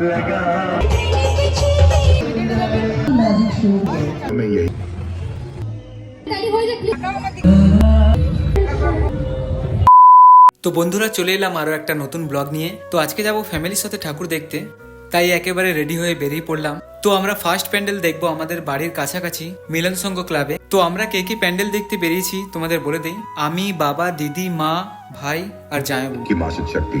लगा मैं यही তো বন্ধুরা চলে এলাম আরও একটা নতুন ব্লগ নিয়ে তো আজকে যাব ফ্যামিলির সাথে ঠাকুর দেখতে তাই একেবারে রেডি হয়ে বেরিয়ে পড়লাম তো আমরা ফার্স্ট প্যান্ডেল দেখবো আমাদের বাড়ির কাছাকাছি মিলন সংঘ ক্লাবে তো আমরা কে কি প্যান্ডেল দেখতে বেরিয়েছি তোমাদের বলে দিই আমি বাবা দিদি মা ভাই আর জায়বু की मासिक शक्ति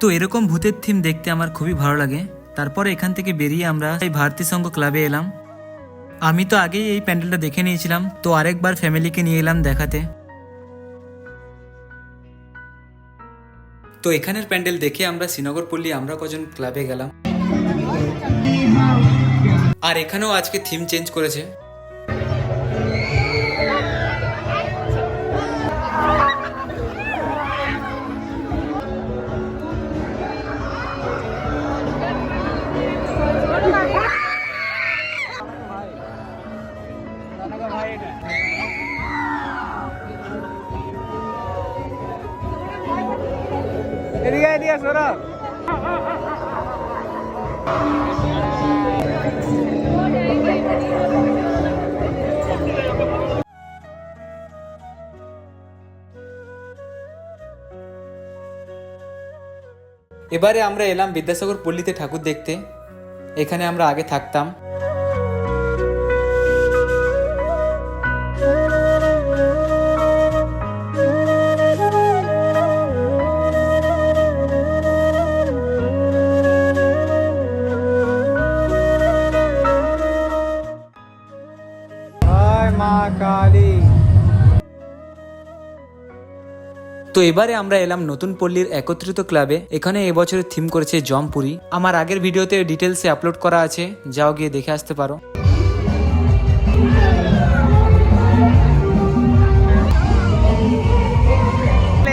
তো এরকম ভূতের থিম দেখতে আমার খুবই ভালো লাগে। তারপরে এখান থেকে বেরিয়ে আমরা এই ভারতী সংঘ ক্লাবে এলাম। আমি তো আগেই এই প্যান্ডেলটা দেখে নিয়েছিলাম, তো আরেকবার ফ্যামিলিকে নিয়ে এলাম দেখাতে। তো এখানের প্যান্ডেল দেখে আমরা শ্রীনগর পল্লী আমরা কজন ক্লাবে গেলাম। আর এখানেও আজকে থিম চেঞ্জ করেছে। এবারে আমরা এলাম বিদ্যাসাগর পল্লীতে ঠাকুর দেখতে। এখানে আমরা আগে থাকতাম। তো এবারে আমরা এলাম নতুন পল্লীর একত্রিত ক্লাবে। এখানে এবছরের থিম করেছে জমপুরি। আমার আগের ভিডিওতে ডিটেলসে আপলোড করা আছে। যাও গিয়ে দেখে আসতে পারো।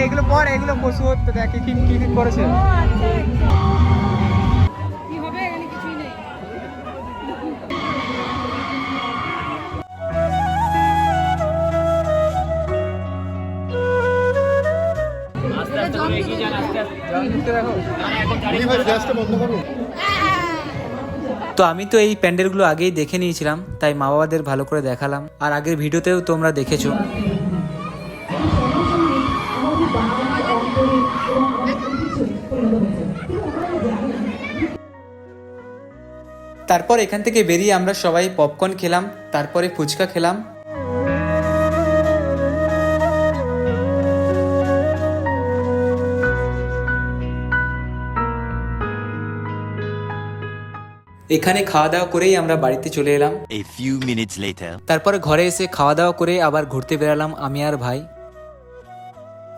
এগুলো পর এগুলো পশু দেখে কি কি কি করেছে। তো আমি তো এই প্যান্ডেলগুলো আগেই দেখে নিয়েছিলাম তাই মা বাবাদের ভালো করে দেখালাম। আর আগের ভিডিওতেও তোমরা দেখেছ। তারপর এখান থেকে বেরিয়ে আমরা সবাই পপকর্ন খেলাম তারপরে ফুচকা খেলাম। এখানে খাওয়া দাওয়া করেই আমরা বাড়িতে চলে এলাম। A few minutes later. তারপরে ঘরে এসে খাওয়া দাওয়া করে আবার ঘুরতে বেরালাম আমি আর ভাই।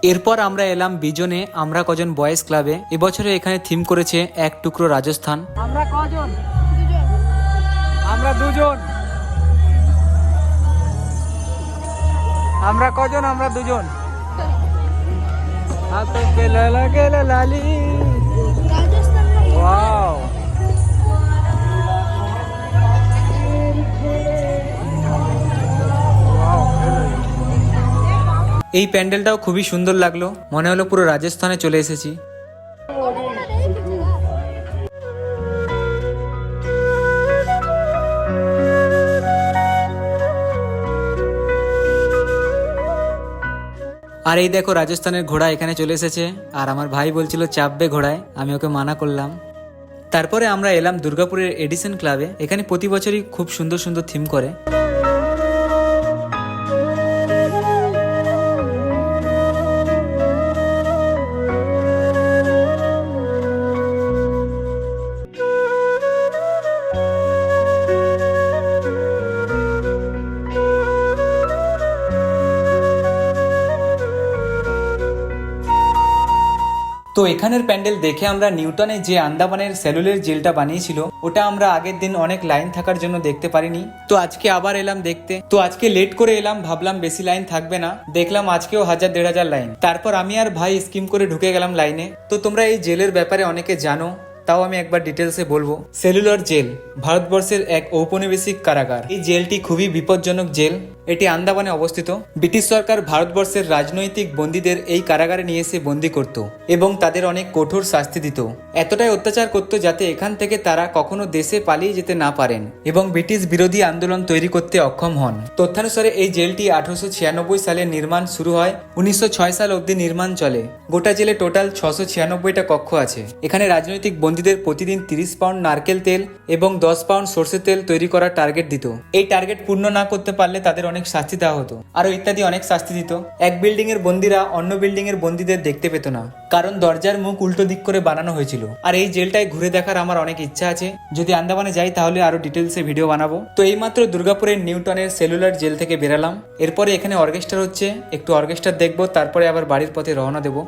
এরপর আমরা এলাম বিজনে আমরা কজন বয়েজ ক্লাবে। এবছরে এখানে থিম করেছে এক টুকরো রাজস্থান। আমরা কজন? আমরা দুজন। আমরা কজন আমরা দুজন। লালি। ওয়াও এই প্যান্ডেলটাও খুবই সুন্দর লাগল। মনে হলো পুরো রাজস্থানে চলে এসেছি। আর এই দেখো, রাজস্থানের ঘোড়া এখানে চলে এসেছে। আর আমার ভাই বলছিল, চাপবে ঘোড়ায়, আমি ওকে মানা করলাম। তারপরে আমরা এলাম দুর্গাপুরের এডিসন ক্লাবে। এখানে প্রতি বছরই খুব সুন্দর সুন্দর থিম করে। তো এখানের প্যান্ডেল দেখে আমরা নিউটনে যে আন্দামানের সেলুলের জেলটা বানিয়েছিল, ওটা আমরা আগের দিন অনেক লাইন থাকার জন্য দেখতে পারিনি। তো আজকে আবার এলাম দেখতে। তো আজকে লেট করে এলাম, ভাবলাম বেশি লাইন থাকবে না। দেখলাম আজকেও হাজার দেড় হাজার লাইন। তারপর আমি আর ভাই স্কিম করে ঢুকে গেলাম লাইনে। তো তোমরা এই জেলের ব্যাপারে অনেকে জানো, তাও আমি একবার ডিটেলসে বলব। সেলুলার জেল, ভারতবর্ষের এক ঔপনিবেশিক কারাগার। এই জেলটি খুবই বিপজ্জনক জেল। এটি আন্দামানে অবস্থিত। ব্রিটিশ সরকার ভারতবর্ষের রাজনৈতিক বন্দীদের এই কারাগারে নিয়ে এসে বন্দি করত এবং তাদের অনেক কঠোর শাস্তি দিত। এতটাই অত্যাচার করত যাতে এখান থেকে তারা কখনো দেশে পালিয়ে যেতে না পারেন এবং ব্রিটিশ বিরোধী আন্দোলন তৈরি করতে অক্ষম হন। তথ্যানুসারে এই জেলটি আঠারোশো ছিয়ানব্বই সালে নির্মাণ শুরু হয়, উনিশশো ছয় সাল অবধি নির্মাণ চলে। গোটা জেলে টোটাল ছশো ছিয়ানব্বইটা কক্ষ আছে। এখানে রাজনৈতিক বন্দীদের প্রতিদিন তিরিশ পাউন্ড নারকেল তেল এবং দশ পাউন্ড সর্ষের তেল তৈরি করার টার্গেট দিত। এই টার্গেট পূর্ণ না করতে পারলে তাদের অনেক শাস্তি দেওয়া হতো। আরও ইত্যাদি অনেক শাস্তি দিত। এক বিল্ডিং এর বন্দিরা অন্য বিল্ডিং এর বন্দীদের দেখতে পেত না। কারণ দরজার মুখ উল্টো দিক করে বানানো হয়েছিল। আর এই জেলটায় ঘুরে দেখার আমার অনেক ইচ্ছা আছে। যদি আন্দামানে যাই তাহলে আরও ডিটেলসে ভিডিও বানাবো। তো এইমাত্র দুর্গাপুরের নিউটনের সেলুলার জেল থেকে বেরালাম। এরপরে এখানে অর্কেস্ট্রা হচ্ছে। একটু অর্কেস্ট্রা দেখব, তারপরে আবার বাড়ির পথে রওনা দেবো।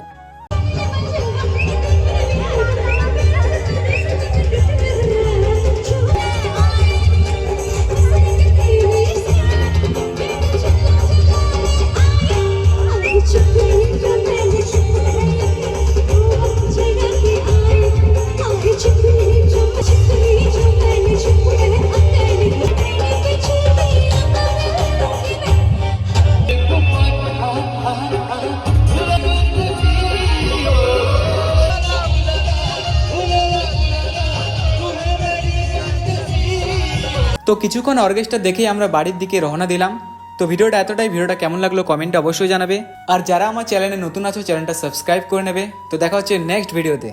তো কিছুক্ষণ অর্কেস্ট্রা দেখেই আমরা বাড়ির দিকে রওনা দিলাম। তো ভিডিওটা এতটাই। ভিডিওটা কেমন লাগল কমেন্টে অবশ্যই জানাবে। আর যারা আমার চ্যানেলে নতুন আছো, চ্যানেলটা সাবস্ক্রাইব করে নেবে। তো দেখা হচ্ছে নেক্সট ভিডিওতে।